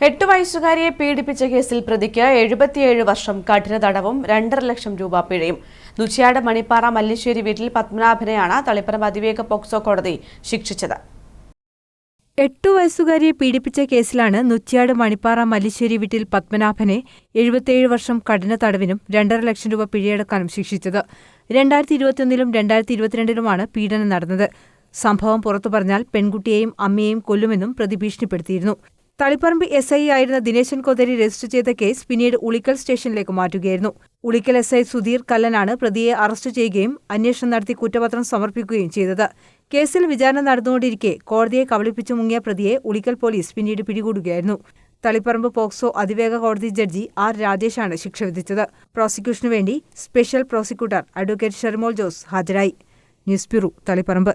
എട്ട് വയസ്സുകാരിയെ പീഡിപ്പിച്ച കേസിൽ പ്രതിക്ക് എഴുപത്തിയേഴ് വർഷം കഠിന തടവും രണ്ടര ലക്ഷം രൂപ പിഴയും. നുച്ചിയാട് മണിപ്പാറ മല്ലിശ്ശേരി വീട്ടിൽ പത്മനാഭനെയാണ് തളിപ്പറമ്പ് അതിവേഗ പോക്സോ കോടതി ശിക്ഷിച്ചത്. എട്ടു വയസ്സുകാരിയെ പീഡിപ്പിച്ച കേസിലാണ് നുച്ചിയാട് മണിപ്പാറ മല്ലിശ്ശേരി വീട്ടിൽ പത്മനാഭനെ എഴുപത്തിയേഴ് വർഷം കഠിന തടവിനും രണ്ടര ലക്ഷം രൂപ പിഴയടക്കാനും ശിക്ഷിച്ചത്. രണ്ടായിരത്തി ഇരുപത്തിയൊന്നിലും രണ്ടായിരത്തി ഇരുപത്തിരണ്ടിലുമാണ് പീഡനം നടന്നത്. സംഭവം പുറത്തു പറഞ്ഞാൽ പെൺകുട്ടിയെയും അമ്മയെയും കൊല്ലുമെന്നും പ്രതി ഭീഷണിപ്പെടുത്തിയിരുന്നു. തളിപ്പറമ്പ് എസ് ഐ ആയിരുന്ന ദിനേശൻ കൊതരി രജിസ്റ്റർ ചെയ്ത കേസ് പിന്നീട് ഉളിക്കൽ സ്റ്റേഷനിലേക്ക് മാറ്റുകയായിരുന്നു. ഉളിക്കൽ എസ് ഐ സുധീർ കല്ലനാണ് പ്രതിയെ അറസ്റ്റ് ചെയ്യുകയും അന്വേഷണം നടത്തി കുറ്റപത്രം സമർപ്പിക്കുകയും ചെയ്തത്. കേസിൽ വിചാരണ നടന്നുകൊണ്ടിരിക്കെ കോടതിയെ കബളിപ്പിച്ചു മുങ്ങിയ പ്രതിയെ ഉളിക്കൽ പോലീസ് പിന്നീട് പിടികൂടുകയായിരുന്നു. തളിപ്പറമ്പ് പോക്സോ അതിവേഗ കോടതി ജഡ്ജി ആർ രാജേഷാണ് ശിക്ഷ വിധിച്ചത്. പ്രോസിക്യൂഷനു വേണ്ടി special prosecutor advocate Shermol Jose ഹാജരായി. News bureau Taliparamba.